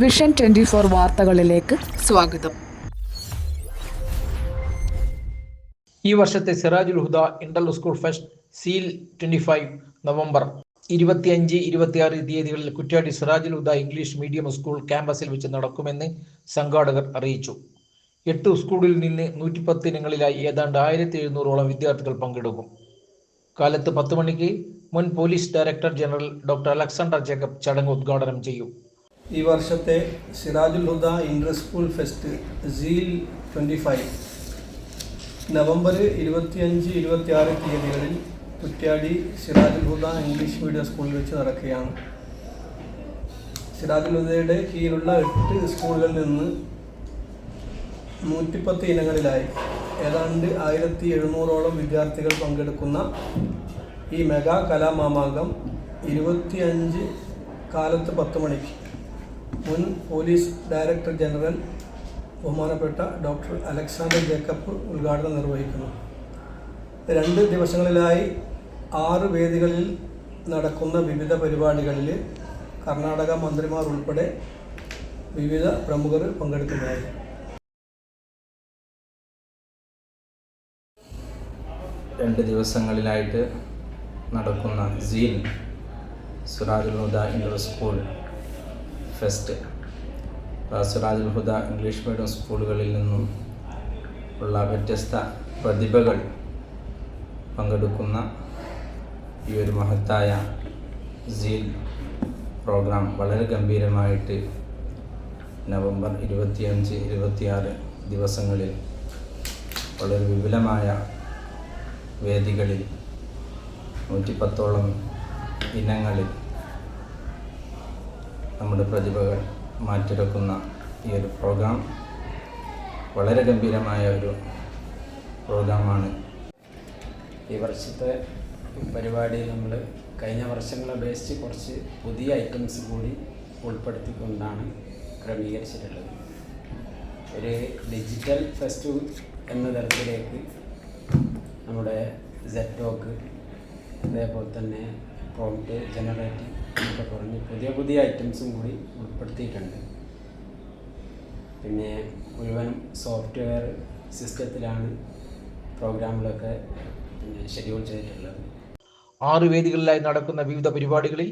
Vision twenty four വാർത്തകളിലേക്ക് സ്വാഗതം. ഈ വർഷത്തെ Sirajul Huda inter school fest seal twenty five November ഇരുപത്തിയഞ്ച് ഇരുപത്തിയാറ് തീയതികളിൽ Kuttiadi Sirajul Huda English medium school ക്യാമ്പസിൽ വെച്ച് നടക്കുമെന്ന് സംഘാടകർ അറിയിച്ചു. എട്ട് സ്കൂളിൽ നിന്ന് നൂറ്റിപ്പത്ത് ഇനങ്ങളിലായി ഏതാണ്ട് ആയിരത്തി എഴുന്നൂറോളം വിദ്യാർത്ഥികൾ പങ്കെടുക്കും. കാലത്ത് പത്ത് മണിക്ക് മുൻ police director general doctor Alexander Jacob ചടങ്ങ് ഉദ്ഘാടനം ചെയ്യും. ഈ വർഷത്തെ Sirajul Huda inter school fest seal twenty five. November ഇരുപത്തിയഞ്ച് ഇരുപത്തിയാറ് തീയതികളിൽ കുറ്റ്യാടി സിറാജുൽ ഹുദ ഇംഗ്ലീഷ് മീഡിയം സ്കൂളിൽ വെച്ച് നടക്കുകയാണ്. സിറാജുൽ ഹുദയുടെ കീഴിലുള്ള എട്ട് സ്കൂളുകളിൽ നിന്ന് നൂറ്റിപ്പത്ത് ഇനങ്ങളിലായി. ഏതാണ്ട് ആയിരത്തി എഴുന്നൂറോളം വിദ്യാർത്ഥികൾ പങ്കെടുക്കുന്ന ഈ മെഗാ കലാമാമാങ്കം ഇരുപത്തിയഞ്ച് കാലത്ത് പത്ത് മണിക്ക് മുൻ പോലീസ് ഡയറക്ടർ ജനറൽ ബഹുമാനപ്പെട്ട ഡോക്ടർ അലക്സാണ്ടർ ജേക്കബ് ഉദ്ഘാടനം നിർവഹിക്കുന്നു. രണ്ട് ദിവസങ്ങളിലായി ആറ് വേദികളിൽ നടക്കുന്ന വിവിധ പരിപാടികളിൽ കർണാടക മന്ത്രിമാർ ഉൾപ്പെടെ വിവിധ പ്രമുഖർ പങ്കെടുക്കുന്നതായി. രണ്ട് ദിവസങ്ങളിലായിട്ട് നടക്കുന്ന seal Sirajul Huda inter school fest. Sirajul Huda English medium സ്കൂളുകളിൽ നിന്നും ഉള്ള വ്യത്യസ്ത പ്രതിഭകൾ പങ്കെടുക്കുന്ന ഈ ഒരു മഹത്തായ സീൽ പ്രോഗ്രാം വളരെ ഗംഭീരമായിട്ട് നവംബർ ഇരുപത്തിയഞ്ച് ഇരുപത്തിയാറ് ദിവസങ്ങളിൽ വളരെ വിപുലമായ വേദികളിൽ നൂറ്റിപ്പത്തോളം ഇനങ്ങളിൽ നമ്മുടെ പ്രതിഭകൾ മാറ്റിരക്കുന്ന ഈ ഒരു പ്രോഗ്രാം വളരെ ഗംഭീരമായ ഒരു പ്രോഗ്രാമാണ് ഈ വർഷത്തെ പരിപാടിയിൽ നമ്മൾ കഴിഞ്ഞ വർഷങ്ങളെ അപേക്ഷിച്ച് കുറച്ച് പുതിയ ഐറ്റംസ് കൂടി ഉൾപ്പെടുത്തിക്കൊണ്ടാണ് ക്രമീകരിച്ചിട്ടുള്ളത്. ഒരു ഡിജിറ്റൽ ഫെസ്റ്റ് എന്ന തരത്തിലേക്ക് നമ്മുടെ സെറ്റോക്ക് അതേപോലെ തന്നെ പ്രോംപ്റ്റ് ജനറേറ്റിംഗ് എന്നൊക്കെ പറഞ്ഞ് പുതിയ പുതിയ ഐറ്റംസും കൂടി ഉൾപ്പെടുത്തിയിട്ടുണ്ട്. പിന്നെ മുഴുവൻ സോഫ്റ്റ്വെയർ സിസ്റ്റത്തിലാണ് പ്രോഗ്രാമുകളൊക്കെ പിന്നെ ഷെഡ്യൂൾ ചെയ്തിട്ടുള്ളത്. ആറ് വേദികളിലായി നടക്കുന്ന വിവിധ പരിപാടികളിൽ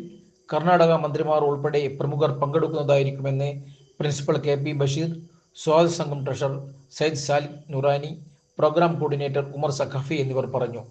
കർണാടക മന്ത്രിമാർ ഉൾപ്പെടെ പ്രമുഖർ പങ്കെടുക്കുന്നതായിരിക്കുമെന്ന് പ്രിൻസിപ്പൽ കെ പി ബഷീർ സ്വാഗത സംഘം treasurer Sayyid Salikh Noorani program coordinator Umar Saqafi എന്നിവർ പറഞ്ഞു.